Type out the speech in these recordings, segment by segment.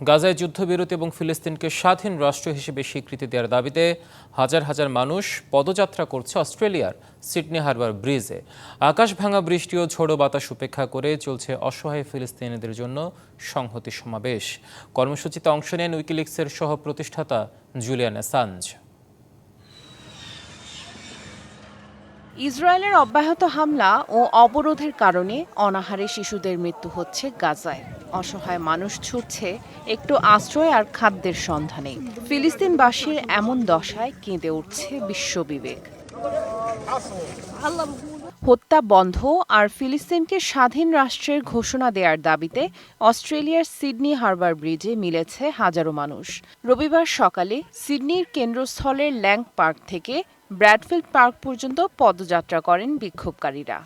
গাজায় যুদ্ধবিরতি এবং ফিলিস্তিনকে স্বাধীন রাষ্ট্র হিসেবে স্বীকৃতি দেওয়ার দাবিতে হাজার হাজার মানুষ পদযাত্রা করছে অস্ট্রেলিয়ার সিডনি হারবার ব্রিজে। আকাশ ভাঙা বৃষ্টি ও ঝোড়ো বাতাস উপেক্ষা করে চলছে অসহায় ফিলিস্তিনিদের জন্য সংহতি সমাবেশ। কর্মসূচিতে অংশ নেন উইকিলিক্সের সহ প্রতিষ্ঠাতা জুলিয়ান অ্যাসাঞ্জ। ইসরায়েলের অব্যাহত হামলা ও অবরোধের কারণে অনাহারে শিশুদের মৃত্যু হচ্ছে গাজায়। অসহায় মানুষ ছুটছে একটু আশ্রয় আর খাদ্যের সন্ধানে ফিলিস্তিনবাসীর এমন দশায় কেঁদে উঠছে বিশ্ববিবেক। হত্যা বন্ধ আর ফিলিস্তিনকে স্বাধীন রাষ্ট্রের ঘোষণা দেওয়ার দাবিতে অস্ট্রেলিয়ার সিডনি হারবার ব্রিজে মিলেছে হাজারো মানুষ। রবিবার সকালে সিডনির কেন্দ্রস্থলের ল্যাংক পার্ক থেকে ব্র্যাডফিল্ড পার্ক পর্যন্ত পদযাত্রা করেন বিক্ষোভকারীরা।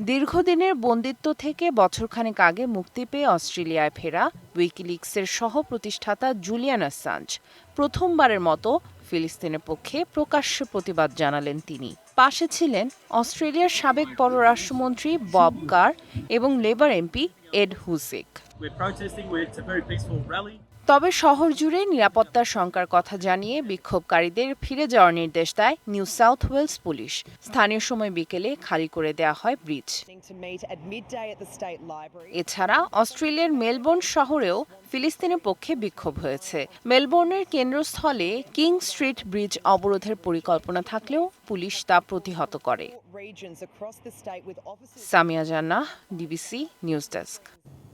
দীর্ঘদিনের বন্দিত্ব থেকে বছরখানেক আগে মুক্তি পেয়ে অস্ট্রেলিয়ায় ফেরা উইকিলিক্সের সহ প্রতিষ্ঠাতা জুলিয়ান অ্যাসাঞ্জ প্রথমবারের মতো ফিলিস্তিনের পক্ষে প্রকাশ্য প্রতিবাদ জানালেন তিনি। পাশে ছিলেন অস্ট্রেলিয়ার সাবেক পররাষ্ট্রমন্ত্রী বব কার এবং লেবার এমপি এড হুসিক। তবে শহর জুড়ে নিরাপত্তার শঙ্কার কথা জানিয়ে বিক্ষোভকারীদের ফিরে যাওয়ার নির্দেশ দেয় নিউ সাউথ ওয়েলস পুলিশ স্থানীয় সময় বিকেলে খালি করে দেওয়া হয় ব্রিজ. এছাড়া অস্ট্রেলিয়ার মেলবোর্ন শহরেও ফিলিস্তিনের পক্ষে বিক্ষোভ হয়েছে মেলবোর্নের কেন্দ্রস্থলে কিং স্ট্রিট ব্রিজ অবরোধের পরিকল্পনা থাকলেও পুলিশ তা প্রতিহত করে. সামিয়া জান্নাহ, ডিবিসি নিউজ ডেস্ক